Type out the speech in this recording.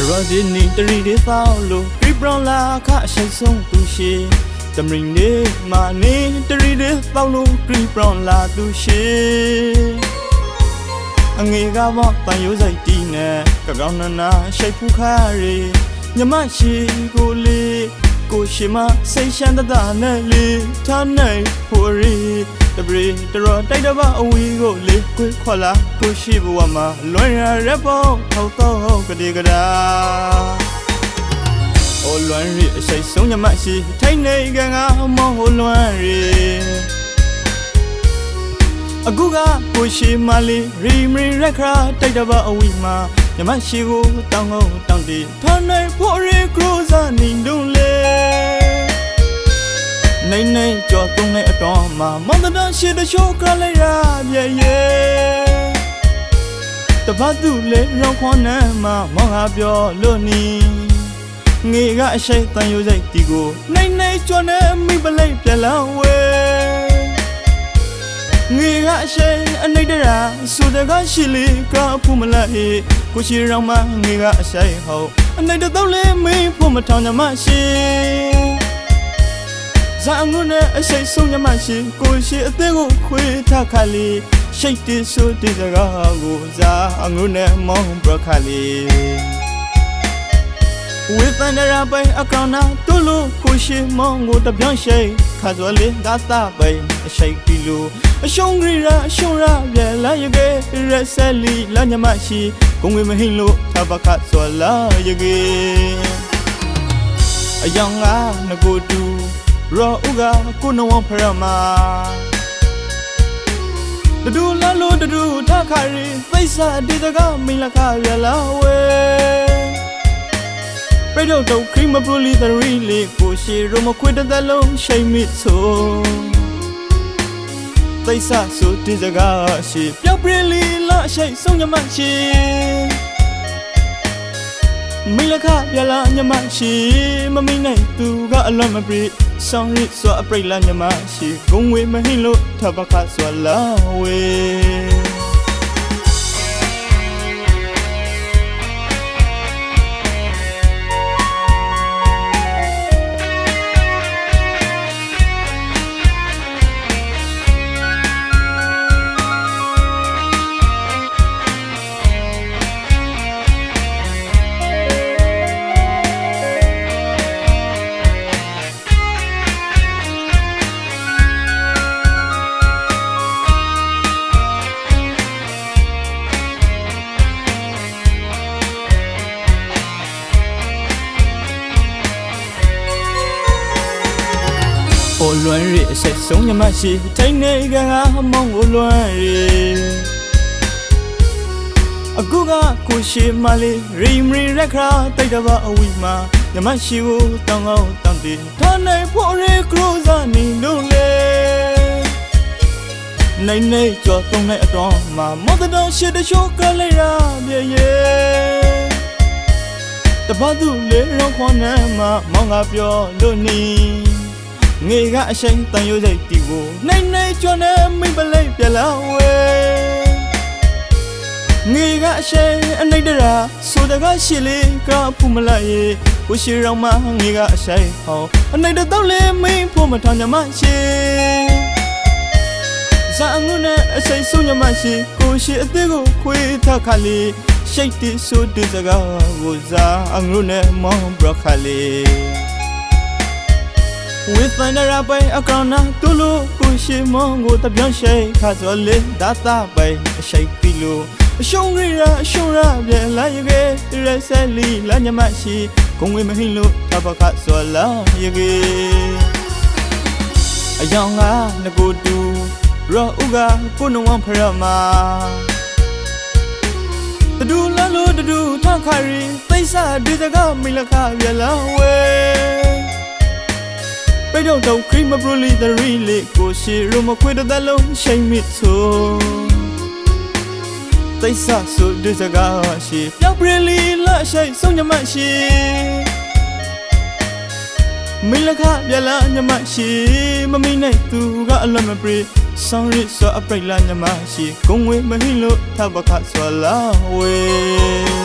ဒီနီတရီဒီသောလို့ပြပရလာခအရှိတ်ဆုံးသူရှိတမရင်နေမာနေတရီဒီသောလို့ပြပရလာသူရှိအငေကမပန်ရိုးစိတ်တီးနဲ့ကကောင်းနနာရှိတ်ဖူးခါရီညမရှိကိုလေးကိုရှိမစိတ်ရှမ်းတတနဲ့လေးထားနိုင်ဖို့ရီတ ပရီတရောတိုက်တပအဝီကိုလေးခွေခွလာကိုရှိဘဝမှာလွန်ရရက်ပေါ့ထောက်တော့ကတိကရာအိုလွန်ရီအရှိတ်ဆုံးညမရှိထိုင်နေကငါမောဟလွန်ရီအခုကကိုရှိမလေးရီမရီရက်ခရာတိုက်တပအဝီမှာမြမရှိကိုတောင်းငုံတောင်းတီထောင်းနိုင်ဖို့ရီကရိုဇာနေတုံးလေ နိုင်နိုင်ကြော်တုံးတဲ့အတော်မှာမောင်တန်းရှိတချိုးကလေးရရဲ့ရဲ့တပတ်သူလေရောခွန်နမ်းမှာမောင်ဟာပြောလို့နီငေကအရှိတ်တန်ယူစိတ်တီကိုနိုင်နိုင်ကြော်နေမိပလိုက်ပြလောင်းဝဲငေကအရှိန်အနိတ်တရာဆိုတဲ့ကရှိလေကဖူးမလိုက်ကိုရှိရောင်မငေကအရှိန်ဟုတ်အနိတ်တော့လေမင်းဖို့မထောင်ညမရှိ ဇာငုနဲ့အရှိန်ဆုံးညမရှိကိုရှိအသေးကိုခွေထခါလီရှိတ်တဆိုတဲ့စကားကိုဇာငုနဲ့မောင်းဘရခါလီဝေသန္တရာပိုင်အကောင်နာတူလို့ကိုရှိမောင်းကိုတပြောင်းရှိခါစောလေးဒါသာပိုင်အရှိတ်ပြီလို့အရှုံးကြီးရာအရှုံးရာပြလာရကေရက်ဆက်လီလာညမရှိကုံဝေမဟင်းလို့သဘခစောလာရကေအယောင်ငါငကိုတူ ရောဥကကိုနဝဖရမတဒူလာလို့တဒူထခါရီသိစာဒီတကမင်းလခရလာဝဲပြိတော့တော့ခရီးမပူလီသရီလေးကိုရှီရိုမခွေတသက်လုံးရှိန်မိဆိုသိဆာဆိုဒီစကားရှိပျောက်ပြလီလာရှိတ်ဆုံးညမရှိမိလခပြလာညမရှိမမိနိုင်သူကအလွန်မပြေ ဆောင်ရစ်ဆိုအပရိလာညမရှိဂုံဝေမဟင်းလို့ထဘခဆိုလာဝေ လွမ်းရအဆက်ဆုံးညမရှိထိုင်နေကငါမောင်းကိုလွမ်းရအခုကကိုရှိမလေးရီမရီရက်ခရာတိုက်တပအဝီမှာညမရှိကိုတောင်းကောင်းတောင်းတင်ထားနိုင်ဖို့ရကရိုဇာနေလို့လေနိုင်နေကြော်တုံးတဲ့အတော်မှာမော်တော်ရှိတချိုးကလေးရရဲ့ရဲ့တပတ်သူလေရောခွန်နဲ့မှာမောင်ကပြောလို့နီ ငေကအရှိန်တန်ရိုးစိတ်တီကိုနိုင်နိုင်ကျွမ်းနေမိပလိုက်ပြလာဝဲငေကအရှိန်အနိတ်တရာဆိုတကရှိလေကဖူးမလိုက်ရေကိုရှိရောင်မငေကအရှိန်ဟောအနိတ်တော့လေမင်းဖို့မထောင်ညမရှိဇာငုနဲ့အစိမ်ဆုံးညမရှိကိုရှိအသေးကိုခွေးထခါလီရှိတ်တီဆိုတဲ့စကားကိုဇာအငုနဲ့မောင်းဘရခါလီ ဝေသန္တရာပိုင်အကောင်နာတူလို့ကိုရှိမောင်းကိုတပြောင်းရှိခါစောလေးဒါသာပိုင်အရှိတ်ပြီလို့အရှုံးကြီးရာအရှုံးရာပြလာရကေရက်ဆက်လီလာညမရှိဂုံဝေမဟင်းလို့တပခစောလာရကေအယောင်ကငကိုတူရောဥကကိုနဝဖရမတဒူလာလို့တဒူထခါရီသိစာဒီတကမိလခပြလာဝဲ ပြိတော့တော့ခရီးမပရလီသရီလေးကိုရှိရမခွေတဲ့လုံးရှိန်မစ်ဆိုသိဆာဆိုဒီစကားရှိပျောက်ပရလီလာရှိန်ဆုံးညမရှိမင်းလခပြလာညမရှိမမင်းနဲ့သူကအလွန်မပြေဆောင်ရစ်ဆိုအပရိလာညမရှိဂုံဝေမဟင်းလို့ထဘခဆွာလာဝေ